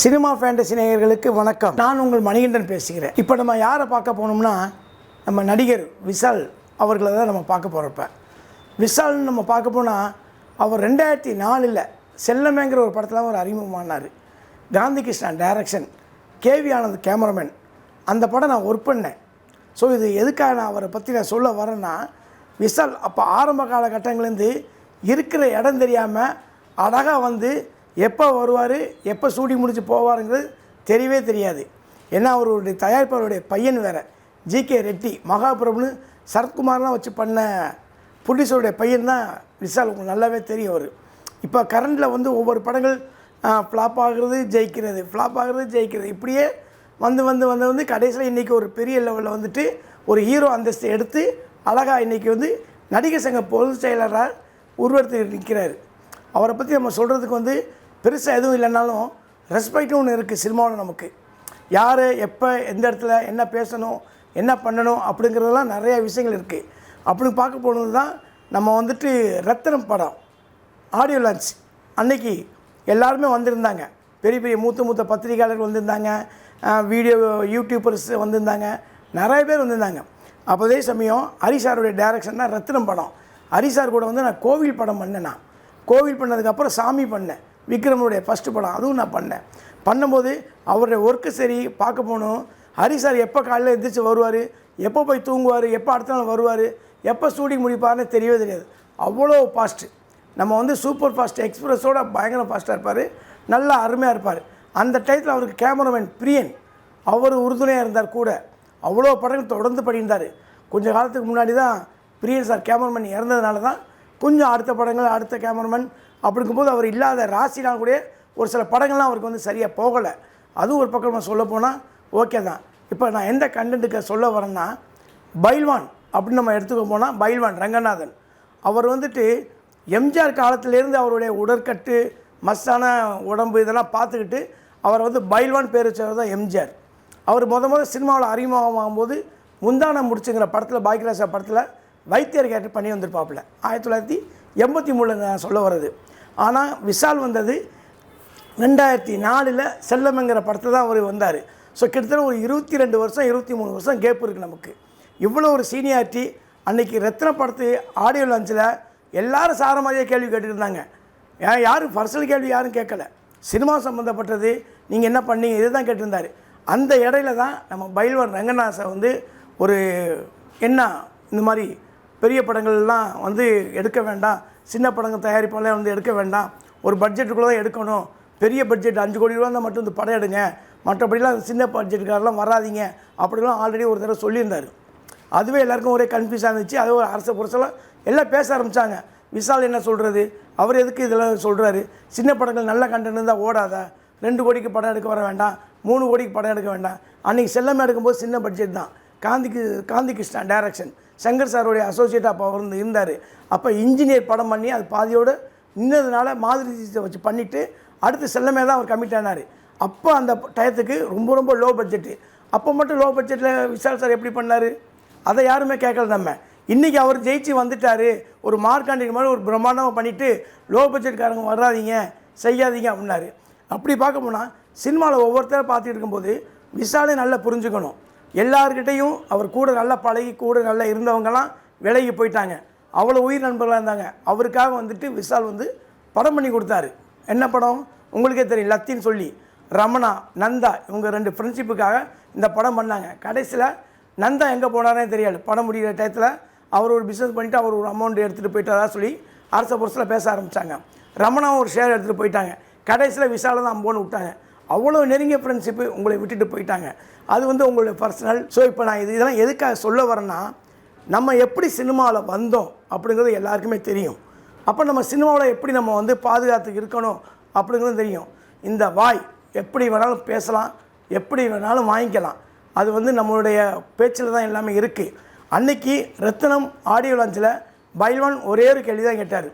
Cinema fantasy நேயர்களுக்கு வணக்கம். நான் உங்கள் மணிகண்டன் பேசுகிறேன். இப்போ நம்ம யாரை பார்க்க போனோம்னா நம்ம நடிகர் விஷால் அவர்களை தான் நம்ம பார்க்க போகிறப்ப விசால்னு நம்ம பார்க்க போனால் அவர் ரெண்டாயிரத்தி நாலில் செல்லமேங்கிற ஒரு படத்தில் அவர் அறிமுகமானார். Gandhi Krishna direction K V Anand cameraman அந்த படம் நான் ஒர்க் பண்ணேன். ஸோ இது எதுக்காக நான் அவரை பற்றி நான் சொல்ல வரேன்னா விஷால் அப்போ ஆரம்ப காலகட்டங்கள்லேருந்து இருக்கிற இடம் தெரியாமல் அழகாக வந்து எப்போ வருவார் எப்போ ஷூட்டிங் முடிச்சு போவாருங்கிறது தெரியவே தெரியாது. ஏன்னா அவருடைய தயாரிப்பாளருடைய பையன் வேறு. ஜிகே ரெட்டி மகாபிரபுன்னு சரத்குமார்லாம் வச்சு பண்ண ப்ரொடியூசருடைய பையன் தான் விஷால். உங்களுக்கு நல்லாவே தெரியும் அவர். இப்போ கரண்டில் வந்து ஒவ்வொரு படங்கள் ஃப்ளாப் ஆகிறது ஜெயிக்கிறது ஃப்ளாப் ஆகிறது ஜெயிக்கிறது. இப்படியே வந்து வந்து வந்து வந்து கடைசியில் இன்றைக்கி ஒரு பெரிய லெவலில் வந்துட்டு ஒரு ஹீரோ அந்தஸ்து எடுத்து அழகாக இன்றைக்கி வந்து நடிகர் சங்க பொதுச் செயலராக உருவெடுத்து நிற்கிறாரு. அவரை பற்றி நம்ம சொல்கிறதுக்கு வந்து பெருசாக எதுவும் இல்லைனாலும் ரெஸ்பெக்ட்னு ஒன்று இருக்குது சினிமாவில் நமக்கு. யார் எப்போ எந்த இடத்துல என்ன பேசணும் என்ன பண்ணணும் அப்படிங்கிறதெல்லாம் நிறைய விஷயங்கள் இருக்குது அப்படி பார்க்க போனது தான் நம்ம வந்துட்டு ரத்தனம் படம் ஆடியோ லான்ச் அன்னைக்கு எல்லாருமே வந்திருந்தாங்க. பெரிய பெரிய மூத்த மூத்த பத்திரிகையாளர்கள் வந்திருந்தாங்க. வீடியோ யூடியூபர்ஸ் வந்திருந்தாங்க. நிறைய பேர் வந்திருந்தாங்க. அப்போ அதே சமயம் ஹரிசாருடைய டைரக்ஷன் தான் ரத்தினம் படம். ஹரிசார் கூட வந்து நான் கோவில் படம் பண்ணேன். நான் கோவில் பண்ணதுக்கப்புறம் சாமி பண்ணேன். விக்ரமனுடைய ஃபஸ்ட்டு படம் அதுவும் நான் பண்ணேன். பண்ணும்போது அவருடைய ஒர்க்கு சரி பார்க்க போகணும். ஹரி சார் எப்போ காலையில் எழுந்திரிச்சு வருவார்? எப்போ போய் தூங்குவார்? எப்போ அடுத்த நாள் வருவார்? எப்போ ஷூட்டிங் முடிப்பார்னு தெரியவே தெரியாது. அவ்வளோ ஃபாஸ்ட்டு நம்ம வந்து சூப்பர் ஃபாஸ்ட் எக்ஸ்பிரஸோட பயங்கர ஃபாஸ்ட்டாக இருப்பார். நல்லா அருமையாக இருப்பார். அந்த டயத்தில் அவருக்கு கேமராமேன் பிரியன் அவர் உறுதுணையாக இருந்தார் கூட. அவ்வளோ படங்கள் தொடர்ந்து படிந்தார் கொஞ்ச காலத்துக்கு முன்னாடி தான் பிரியன் சார் கேமராமேன் இறந்ததுனால தான் கொஞ்சம் அடுத்த படங்கள் அடுத்த கேமராமேன் அப்படிங்கும்போது அவர் இல்லாத ராசினால் கூட ஒரு சில படங்கள்லாம் அவருக்கு வந்து சரியாக போகலை. அதுவும் ஒரு பக்கம் சொல்ல போனால் ஓகே தான். இப்போ நான் எந்த கண்டென்ட்டுக்கு சொல்ல வரேன்னா பைல்வான் அப்படின்னு நம்ம எடுத்துக்க போனால் பைல்வான் ரங்கநாதன். அவர் வந்துட்டு எம்ஜிஆர் காலத்திலேருந்து அவருடைய உடற்கட்டு மஸ்தான உடம்பு இதெல்லாம் பார்த்துக்கிட்டு அவர் வந்து பைல்வான் பேர் வச்சவர் தான் எம்ஜிஆர். அவர் முத முத சினிமாவில் அறிமுகமாகும்போது முந்தானம் முடிச்சுங்கிற படத்தில் பாக்கியராஜா படத்தில் வைத்தியர் கேட்டு பண்ணி வந்திருப்பாப்புல. ஆயிரத்தி தொள்ளாயிரத்தி எண்பத்தி மூணில் நான் சொல்ல வர்றது. ஆனால் விஷால் வந்தது ரெண்டாயிரத்தி நாலில் செல்லம்ங்கிற படத்தை தான் அவர் வந்தார். ஸோ கிட்டத்தட்ட ஒரு இருபத்தி ரெண்டு வருஷம் இருபத்தி மூணு வருஷம் கேப் இருக்குது நமக்கு. இவ்வளோ ஒரு சீனியாரிட்டி அன்றைக்கி ரத்ன படத்து ஆடியோ லான்ச்சில் எல்லாரும் சார மாதிரியே கேள்வி கேட்டுருந்தாங்க ஏன் யாரும் பர்சனல் கேள்வி யாரும் கேட்கல. சினிமா சம்மந்தப்பட்டது நீங்கள் என்ன பண்ணீங்க? இதுதான் கேட்டிருந்தார். அந்த இடையில தான் நம்ம பயில்வன் ரங்கநாசை வந்து ஒரு என்ன இந்த மாதிரி பெரிய படங்கள்லாம் வந்து எடுக்க வேண்டாம் சின்ன படங்கள் தயாரிப்பாலே வந்து எடுக்க வேண்டாம். ஒரு பட்ஜெட்டுக்குள்ளே தான் எடுக்கணும். பெரிய பட்ஜெட் அஞ்சு கோடி ரூபா இருந்தால் மட்டும் இந்த படம் எடுங்க. மற்றபடிலாம் சின்ன பட்ஜெட்டுக்காரெல்லாம் வராதீங்க. அப்படிலாம் ஆல்ரெடி ஒரு தடவை சொல்லியிருந்தார். அதுவே எல்லாருக்கும் ஒரே கன்ஃபியூஸாக இருந்துச்சு. அது ஒரு அரச புரசெல்லாம் எல்லாம் பேச ஆரம்பித்தாங்க விஷால் என்ன சொல்கிறது அவர் எதுக்கு இதெல்லாம் சொல்கிறாரு சின்ன படங்கள் நல்ல கண்டென்ட் இருந்தால் ஓடாதா. ரெண்டு கோடிக்கு படம் எடுக்க வர வேண்டாம். மூணு கோடிக்கு படம் எடுக்க வேண்டாம். அன்றைக்கி செல்லமே எடுக்கும்போது சின்ன பட்ஜெட் தான். காந்திக்கு காந்தி கிருஷ்ணா டைரக்ஷன் சங்கர் சாருடைய அசோசியேட் அப்போ அவர் வந்து இருந்தார். அப்போ இன்ஜினியர் படம் பண்ணி அது பாதியோடு நின்னதுனால மாதிரி வச்சு பண்ணிவிட்டு அடுத்து செல்லமே தான் அவர் கமிட் ஆனார். அப்போ அந்த டயத்துக்கு ரொம்ப ரொம்ப லோ பட்ஜெட்டு அப்போ மட்டும் லோ பட்ஜெட்டில் விஷால் சார் எப்படி பண்ணார்? அதை யாருமே கேட்கல நம்ம. இன்றைக்கி அவர் ஜெயிச்சு வந்துட்டார். ஒரு மார்க்காண்டிக்கு மாதிரி ஒரு பிரம்மாண்டமாக பண்ணிவிட்டு லோ பட்ஜெட்காரங்க வராதீங்க செய்யாதீங்க அப்படின்னாரு. அப்படி பார்க்க போனால் சினிமாவில் ஒவ்வொருத்தரை பார்த்துட்டு இருக்கும்போது விஷாலே நல்லா புரிஞ்சுக்கணும். எல்லார்கிட்டையும் அவர் கூட நல்லா பழகி கூட நல்லா இருந்தவங்கலாம் விலகி போயிட்டாங்க. அவ்வளோ உயிர் நண்பர்களாக இருந்தாங்க. அவருக்காக வந்துட்டு விஷால் வந்து படம் பண்ணி கொடுத்தாரு. என்ன படம்? உங்களுக்கே தெரியும் லத்தின்னு சொல்லி. ரமணா நந்தா இவங்க ரெண்டு ஃப்ரெண்ட்ஷிப்புக்காக இந்த படம் பண்ணாங்க. கடைசியில் நந்தா எங்கே போனாரே தெரியாது. படம் முடிகிற டயத்தில் அவர் ஒரு பிஸ்னஸ் பண்ணிவிட்டு அவர் ஒரு அமௌண்ட் எடுத்துகிட்டு போயிட்டாரா சொல்லி அரச புரசில் பேச ஆரம்பித்தாங்க ரமணா ஒரு ஷேர் எடுத்துகிட்டு போயிட்டாங்க. கடைசியில் விசால தான் அம்போன்னு விட்டாங்க. அவ்வளோ நெருங்கிய ஃப்ரெண்ட்ஷிப்பு உங்களை விட்டுட்டு போயிட்டாங்க. அது வந்து உங்களுடைய பர்சனல் ஸோ இப்போ நான் இது இதெல்லாம் எதுக்காக சொல்ல வரேன்னா நம்ம எப்படி சினிமாவில் வந்தோம் அப்படிங்கிறது எல்லாருக்குமே தெரியும். அப்போ நம்ம சினிமாவில் எப்படி நம்ம வந்து பாதுகாத்து இருக்கணும் அப்படிங்கிறது தெரியும். இந்த வாய் எப்படி வேணாலும் பேசலாம் எப்படி வேணாலும் வாங்கிக்கலாம். அது வந்து நம்மளுடைய பேச்சில் தான் எல்லாமே இருக்குது அன்னைக்கு ரத்னம் ஆடியோ லான்ச்சில் பைல்வான் ஒரே ஒரு கேள்வி தான் கேட்டார்.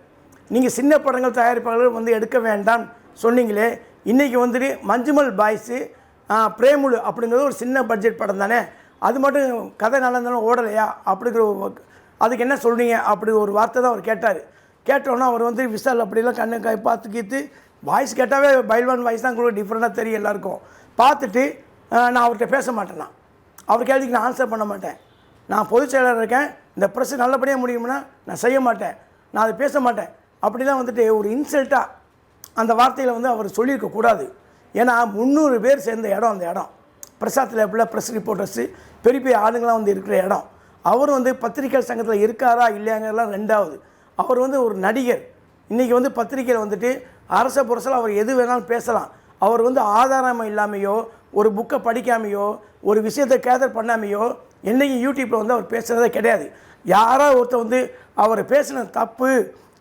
நீங்கள் சின்ன படங்கள் தயாரிப்பாளர்கள் வந்து எடுக்க வேண்டாம் சொன்னீங்களே இன்றைக்கி வந்துட்டு மஞ்சுமல் பாய்ஸு பிரேமுலு அப்படிங்கிறது ஒரு சின்ன பட்ஜெட் படம் தானே? அது மட்டும் கதை நல்லா இருந்தாலும் ஓடலையா? அப்படிங்கிற அதுக்கு என்ன சொல்கிறீங்க அப்படி ஒரு வார்த்தை தான் அவர் கேட்டார். கேட்டோன்னா அவர் வந்து விசால் அப்படிலாம் கண்ணு கை பார்த்து கீத்து வாய்ஸ் கேட்டாவே பைல்வான் வாய்ஸ் தான் கூட டிஃப்ரெண்ட்டாக தெரியும் எல்லாருக்கும். பார்த்துட்டு நான் அவர்கிட்ட பேச மாட்டேன்னா அவர் கேள்விக்கு நான் ஆன்சர் பண்ண மாட்டேன். நான் பொதுச் செயலாளர் இருக்கேன். இந்த ப்ரெஸ் நல்லபடியாக முடியும்னா நான் செய்ய மாட்டேன். நான் அதை பேச மாட்டேன். அப்படிலாம் வந்துட்டு ஒரு இன்சல்ட்டாக அந்த வார்த்தையில் வந்து அவர் சொல்லியிருக்க கூடாது. ஏன்னா முந்நூறு பேர் சேர்ந்த இடம் அந்த இடம். பிரசாத்தில் லேபில் ப்ரெஸ் ரிப்போர்ட்டர்ஸு பெரிய பெரிய ஆளுங்களாம் வந்து இருக்கிற இடம். அவர் வந்து பத்திரிகை சங்கத்தில் இருக்காரா இல்லையாங்கிறதுலாம் ரெண்டாவது. அவர் வந்து ஒரு நடிகர். இன்றைக்கி வந்து பத்திரிக்கையில் வந்துட்டு அரச புரசில் அவர் எது வேணாலும் பேசலாம். அவர் வந்து ஆதாரம் இல்லாமையோ ஒரு புக்கை படிக்காமையோ ஒரு விஷயத்தை கேதர் பண்ணாமையோ என்றைக்கும் யூடியூப்பில் வந்து அவர் பேசுகிறதே கிடையாது. யாரோ ஒருத்தர் வந்து அவர் பேசின தப்பு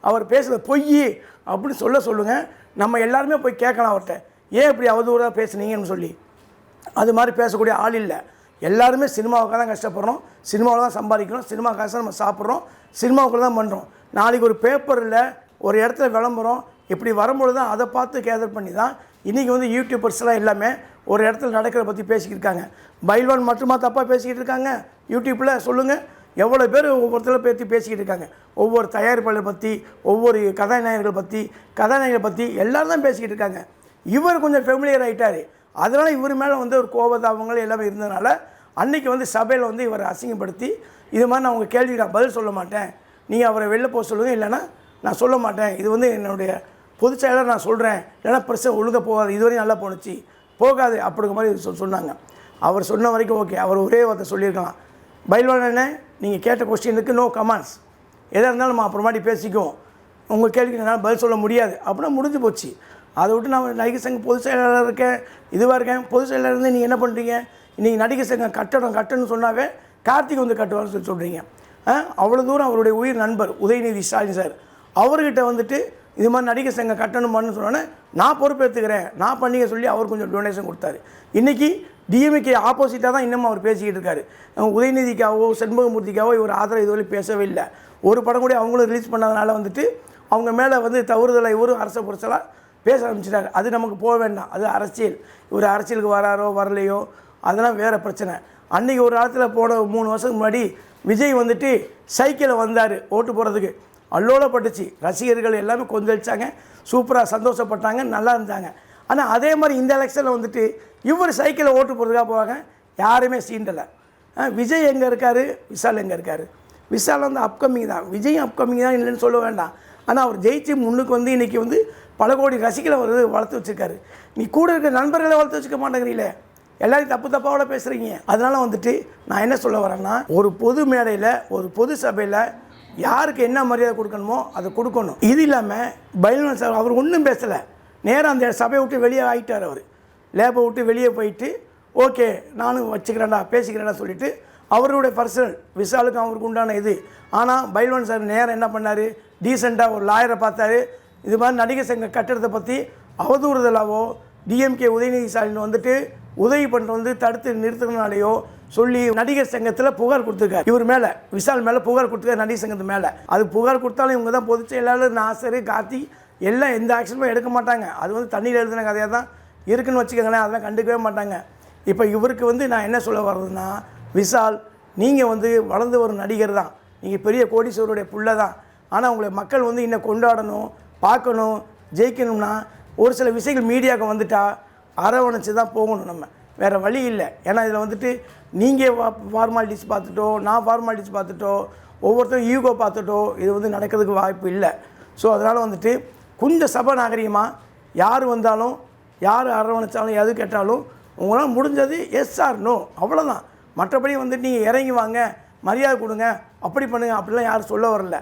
அவர் பேசுகிற பொய் அப்படின்னு சொல்ல சொல்லுங்கள் நம்ம எல்லாருமே போய் கேட்கலாம் அவர்கிட்ட. ஏன் இப்படி அவதூறாக பேசுனீங்கன்னு சொல்லி. அது மாதிரி பேசக்கூடிய ஆள் இல்லை. எல்லாருமே சினிமாவுக்காக தான் கஷ்டப்படுறோம். சினிமாவில் தான் சம்பாதிக்கிறோம். சினிமா காசை நம்ம சாப்பிட்றோம். சினிமாவுக்குள்ள தான் பண்ணுறோம் நாளைக்கு ஒரு பேப்பரில் ஒரு இடத்துல விளம்பரம் இப்படி வரும்பொழுது தான் அதை பார்த்து கேதர் பண்ணி தான் இன்றைக்கி வந்து யூடியூபர்ஸ்லாம் எல்லாமே ஒரு இடத்துல நடக்கிறத பற்றி பேசிக்கிட்டு இருக்காங்க பைல்வான் மட்டுமா தப்பாக பேசிக்கிட்டு இருக்காங்க? யூடியூப்பில் சொல்லுங்கள் எவ்வளோ பேர் ஒவ்வொருத்தரை பேசி பேசிக்கிட்டு இருக்காங்க. ஒவ்வொரு தயாரிப்பாளர் பற்றி ஒவ்வொரு கதாநாயகர்கள் பற்றி கதாநாயகர்கள் பற்றி எல்லோரும் தான் பேசிக்கிட்டு இருக்காங்க. இவர் கொஞ்சம் ஃபெமிலியர் ஆகிட்டார் அதனால் இவர் மேலே வந்து ஒரு கோபதாபங்கள் எல்லாமே இருந்ததுனால அன்றைக்கி வந்து சபையில் வந்து இவரை அசிங்கப்படுத்தி இது மாதிரி நான் உங்கள் கேள்விக்கு நான் பதில் சொல்ல மாட்டேன். நீங்கள் அவரை வெளில போக சொல்லுங்கள் இல்லைன்னா நான் சொல்ல மாட்டேன். இது வந்து என்னுடைய பொதுச் செயலர் நான் சொல்கிறேன் இல்லைன்னா பிரச்சனை ஒழுங்க போகாது. இதுவரையும் நல்லா போணுச்சு. போகாது அப்படிங்கிற மாதிரி சொ- சொன்னாங்க. அவர் சொன்ன வரைக்கும் ஓகே அவர் ஒரே வார்த்தை சொல்லியிருக்கலாம். பயில்வானே நீங்கள் கேட்ட கொஸ்டினுக்கு நோ கமெண்ட்ஸ் எதாக இருந்தாலும் நம்ம அப்புறமாட்டி பேசிக்குவோம். உங்கள் கேள்விக்கு என்னால் பதில் சொல்ல முடியாது. அப்படின்னா முடிஞ்சு போச்சு. அதை விட்டு நான் நடிகர் சங்க பொதுச் செயலாளர் இருக்கேன் இதுவாக இருக்கேன். பொதுச் செயலாளர் இருந்து நீங்கள் என்ன பண்ணுறீங்க இன்றைக்கி நடிகர் சங்கம் கட்டடம் கட்டணும்னு சொன்னாவே கார்த்திக் வந்து கட்டுவார்னு சொல்லி சொல்கிறீங்க அவ்வளோ தூரம் அவருடைய உயிர் நண்பர் உதயநிதி ஸ்டாலின் சார். அவர்கிட்ட வந்துட்டு இது மாதிரி நடிகர் சங்கம் கட்டணுமான்னு சொன்னோன்னே நான் பொறுப்பேற்றுக்கிறேன் நான் பண்ணிக்க சொல்லி அவர் கொஞ்சம் டொனேஷன் கொடுத்தாரு. இன்றைக்கி டிஎம்கே ஆப்போசிட்டாக தான் இன்னமும் அவர் பேசிக்கிட்டு இருக்காரு. அஹ் உதயநிதிக்காவோ செண்பகமூர்த்திக்காவோ இவர் ஆதரவு இதுவரை பேசவே இல்லை. ஒரு படம் கூட அவங்களும் ரிலீஸ் பண்ணதுனால வந்துட்டு அவங்க மேலே வந்து தவறுதலை இவரும் அரச புரசலாக பேச ஆரம்பிச்சிட்டாங்க அது நமக்கு போக வேண்டாம். அது அரசியல். இவர் அரசியலுக்கு வராரோ வரலையோ அதெல்லாம் வேறு பிரச்சனை. அன்றைக்கி ஒரு காலத்தில் போன மூணு வருஷத்துக்கு முன்னாடி விஜய் வந்துட்டு சைக்கிளில் வந்தார் ஓட்டு போகிறதுக்கு அல்லோலப்பட்டுச்சு. ரசிகர்கள் எல்லாமே கொந்தளிச்சாங்க. சூப்பராக சந்தோஷப்பட்டாங்க நல்லா இருந்தாங்க. ஆனால் அதே மாதிரி இந்த எலெக்ஷனில் வந்துட்டு இவர் சைக்கிளை ஓட்டு போகிறதுக்காக போவாங்க யாருமே சீண்டலை. விஜய் எங்கே இருக்கார்? விஷால் எங்கே இருக்கார்? விஷால் வந்து அப்கமிங் தான். விஜயும் அப்கமிங் தான் இல்லைன்னு சொல்ல வேண்டாம். ஆனால் அவர் ஜெயிச்சு முன்னுக்கு வந்து இன்றைக்கி வந்து பல கோடி ரசிகளை அவர் வளர்த்து வச்சுருக்காரு. நீ கூட இருக்க நண்பர்களை வளர்த்து வச்சுக்க மாட்டேங்கிறீங்களே? எல்லாரும் தப்பு தப்பாவோட பேசுகிறீங்க அதனால் வந்துட்டு நான் என்ன சொல்ல வரேன்னா ஒரு பொது மேடையில் ஒரு பொது சபையில் யாருக்கு என்ன மரியாதை கொடுக்கணுமோ அதை கொடுக்கணும். இது இல்லாமல் பைலன் சார் அவர் ஒன்றும் பேசலை. நேராக அந்த சபையை விட்டு வெளியே ஆகிட்டார் அவர். லேபை விட்டு வெளியே போயிட்டு ஓகே நானும் வச்சுக்கிறேன்டா பேசிக்கிறேன்டா சொல்லிவிட்டு அவருடைய பர்சனல் விஷாலுக்கும் அவருக்கு உண்டான இது. ஆனால் பைல்வான் சார் நேரம் என்ன பண்ணார்? டீசெண்டாக ஒரு லாயரை பார்த்தாரு. இது மாதிரி நடிகர் சங்க கட்டடத்தை பற்றி அவதூறுதலாவோ டிஎம்கே உதயநிதி ஸ்டாலின் வந்துட்டு உதவி பண்ணுறது வந்து தடுத்து நிறுத்தினாலேயோ சொல்லி நடிகர் சங்கத்தில் புகார் கொடுத்துருக்காரு. இவர் மேலே விஷால் மேலே புகார் கொடுத்துருக்காரு நடிகர் சங்கத்து மேலே. அது புகார் கொடுத்தாலும் இவங்க தான் பொதுச் செயலாளர் நாசர் கார்த்தி எல்லாம் எந்த ஆக்ஷனுமே எடுக்க மாட்டாங்க. அது வந்து தண்ணியில் எழுதின கதையாக தான் இருக்குன்னு வச்சுக்கோங்களேன் அதெல்லாம் கண்டுக்கவே மாட்டாங்க. இப்போ இவருக்கு வந்து நான் என்ன சொல்ல வர்றதுன்னா விஷால் நீங்கள் வந்து வளர்ந்து வரும் நடிகர் தான். நீங்கள் பெரிய கோடீஸ்வரருடைய புள்ள தான். ஆனால் உங்களை மக்கள் வந்து இன்னும் கொண்டாடணும் பார்க்கணும் ஜெயிக்கணும்னா ஒரு சில விஷயங்கள் மீடியாவுக்கு வந்துட்டா அரவணைச்சு தான் போகணும் நம்ம. வேறு வழி இல்லை. ஏன்னா இதில் வந்துட்டு நீங்கள் ஃபார்மாலிட்டிஸ் பார்த்துட்டோ நான் ஃபார்மாலிட்டிஸ் பார்த்துட்டோ ஒவ்வொருத்தரும் ஈகோ பார்த்துட்டோ இது வந்து நடக்கிறதுக்கு வாய்ப்பு இல்லை. ஸோ அதனால் வந்துட்டு கொஞ்சம் சபை நாகரிகமாக யார் வந்தாலும் யார் அரவணைச்சாலும் எது கேட்டாலும் உங்களால் முடிஞ்சது எஸ் ஆர் நோ அவ்வளோதான் மற்றபடி வந்துட்டு நீங்கள் இறங்கி வாங்க மரியாதை கொடுங்க அப்படி பண்ணுங்கள் அப்படிலாம் யாரும் சொல்ல வரல.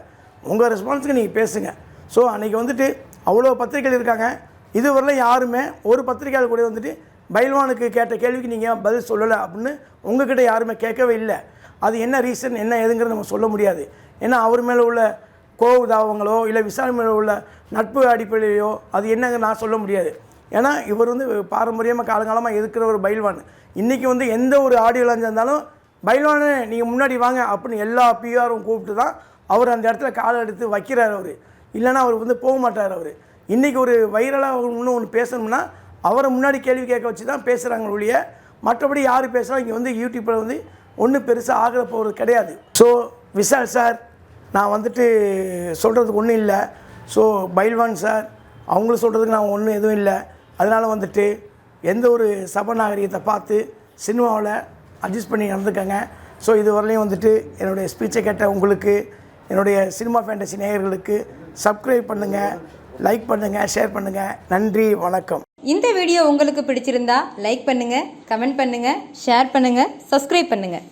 உங்கள் ரெஸ்பான்ஸுக்கு நீங்கள் பேசுங்க. ஸோ அன்றைக்கி வந்துட்டு அவ்வளோ பத்திரிகைகள் இருக்காங்க. இதுவரையிலும் யாருமே ஒரு பத்திரிகையாளர் கூட வந்துட்டு பைல்வானுக்கு கேட்ட கேள்விக்கு நீங்கள் பதில் சொல்லலை அப்படின்னு உங்ககிட்ட யாருமே கேட்கவே இல்லை. அது என்ன ரீசன் என்ன ஏதுங்கிறது நம்ம சொல்ல முடியாது. ஏன்னா அவர் மேலே உள்ள கோவதாவங்களோ இல்லை விசாரணை மேலே உள்ள நட்பு அடிப்படையிலையோ அது என்னங்க நான் சொல்ல முடியாது. ஏன்னா இவர் வந்து பாரம்பரியமாக காலங்காலமாக இருக்கிற ஒரு பைல்வான். இன்றைக்கி வந்து எந்த ஒரு ஆடியோ லான்ச் இருந்தாலும் பைல்வானு நீங்கள் முன்னாடி வாங்க அப்படின்னு எல்லா பிஆரும் கூப்பிட்டு தான் அவர் அந்த இடத்துல காலை எடுத்து வைக்கிறார் அவர். இல்லைன்னா அவர் வந்து போக மாட்டார் அவர். இன்றைக்கி ஒரு வைரலாக இன்னும் ஒன்று பேசணும்னா அவரை முன்னாடி கேள்வி கேட்க வச்சு தான் பேசுகிறாங்க ஒழிய மற்றபடி யார் பேசுகிறா இங்கே வந்து யூடியூப்பில் வந்து ஒன்றும் பெருசாக ஆகிற போகிறது கிடையாது. ஸோ விஷால் சார் நான் வந்துட்டு சொல்கிறதுக்கு ஒன்றும் இல்லை. ஸோ பைல்வான் சார் அவங்களும் சொல்கிறதுக்கு நான் ஒன்றும் எதுவும் இல்லை. அதனால் வந்துட்டு எந்த ஒரு சபநாகரிகத்தை பார்த்து சினிமாவில் அட்ஜஸ்ட் பண்ணி நடந்துக்கங்க. ஸோ இது வரலையும் வந்துட்டு என்னுடைய ஸ்பீச்சை கேட்ட உங்களுக்கு என்னுடைய சினிமா ஃபேண்டசி நேயர்களுக்கு சப்ஸ்கிரைப் பண்ணுங்கள் லைக் பண்ணுங்கள் ஷேர் பண்ணுங்கள் நன்றி வணக்கம். இந்த வீடியோ உங்களுக்கு பிடிச்சிருந்தா லைக் பண்ணுங்கள் கமெண்ட் பண்ணுங்கள் ஷேர் பண்ணுங்கள் சப்ஸ்கிரைப் பண்ணுங்கள்